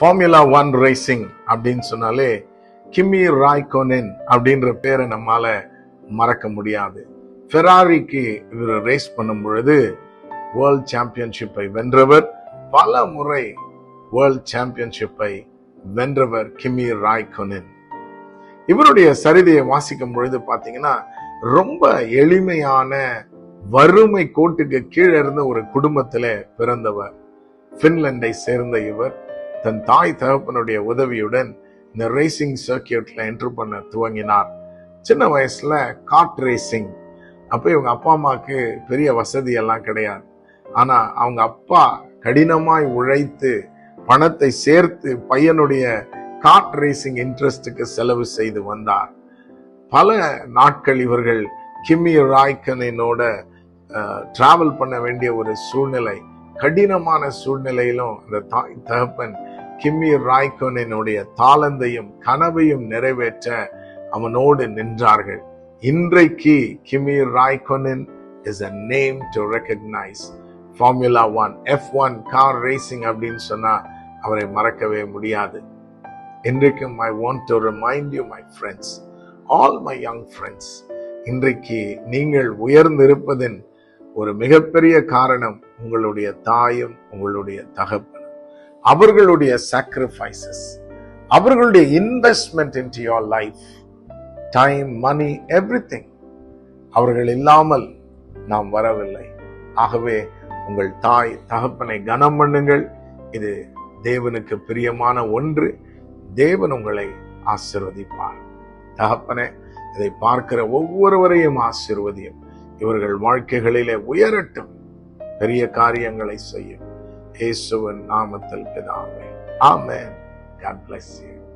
Formula one racing அப்படின்னு சொன்னாலே gimme ராய்கோனென் அப்படின்ற பேரை நம்மால மறக்க முடியாது. ஃபெராரிக்கு இவர் ரேஸ் பண்ணும் பொழுது வேர்ல்ட் சாம்பியன்ஷிப்பை வென்றவர் பல முறை வேர்ல்ட் சாம்பியன்ஷிப்பை வென்றவர் கிம்மி ராய்கோனன். இவருடைய சரிதையை வாசிக்கும் பொழுது பார்த்தீங்கன்னா ரொம்ப எளிமையான வறுமை கோட்டுக்கு கீழே இருந்த ஒரு குடும்பத்தில் பிறந்தவர். பின்லாண்டை சேர்ந்த இவர். தன் தாய் தகப்பனுடைய உதவியுடன் இந்த ரேசிங் சர்க்கியூட்ல என்ட்ரு பண்ண துவங்கினார். சின்ன வயசுல காட் ரேசிங் அப்போ இவங்க அப்பா அம்மாவுக்கு பெரிய வசதி எல்லாம் கிடையாது. ஆனா அவங்க அப்பா கடினமாய் உழைத்து பணத்தை சேர்த்து பையனுடைய காட் ரேசிங் இன்ட்ரெஸ்டுக்கு செலவு செய்து வந்தார். பல நாட்கள் இவர்கள் கிம்மி ராய்கனோட டிராவல் பண்ண வேண்டிய ஒரு சூழ்நிலை. கடினமான சூழ்நிலையிலும் அந்த தாய் தகப்பன் கிம்மி ராய்கோனினுடைய தாளந்தையும் கனவையும் நிறைவேற்ற அவனோடு நின்றார்கள். இன்றைக்கு Kimi Raikkonen is a name to recognise Formula One F one car racing அப்படின்னு சொன்னா அவரை மறக்கவே முடியாது. இன்றைக்கும் I want to remind you my friends all my young friends இன்றைக்கு நீங்கள் உயர்ந்திருப்பதின் ஒரு மிகப்பெரிய காரணம் உங்களுடைய தாயும் உங்களுடைய தகப்பனும். அவர்களுடைய சாக்ரிஃபைசஸ் அவர்களுடைய investment in to your lifetime money every அவர்கள் இல்லாமல் நாம் வரவில்லை. ஆகவே உங்கள் தாய் தகப்பனை கனம் பண்ணுங்கள். இது தேவனுக்கு பிரியமான ஒன்று. தேவன் உங்களை ஆசிர்வதிப்பார். தகப்பனே இதை பார்க்கிற ஒவ்வொருவரையும் ஆசிர்வதியும் இவர்கள் வாழ்க்கைகளிலே உயரட்டும். பெரிய காரியங்களை செய்யும். இயேசுவின் நாமத்தில் பிதாவே. ஆமே God bless you.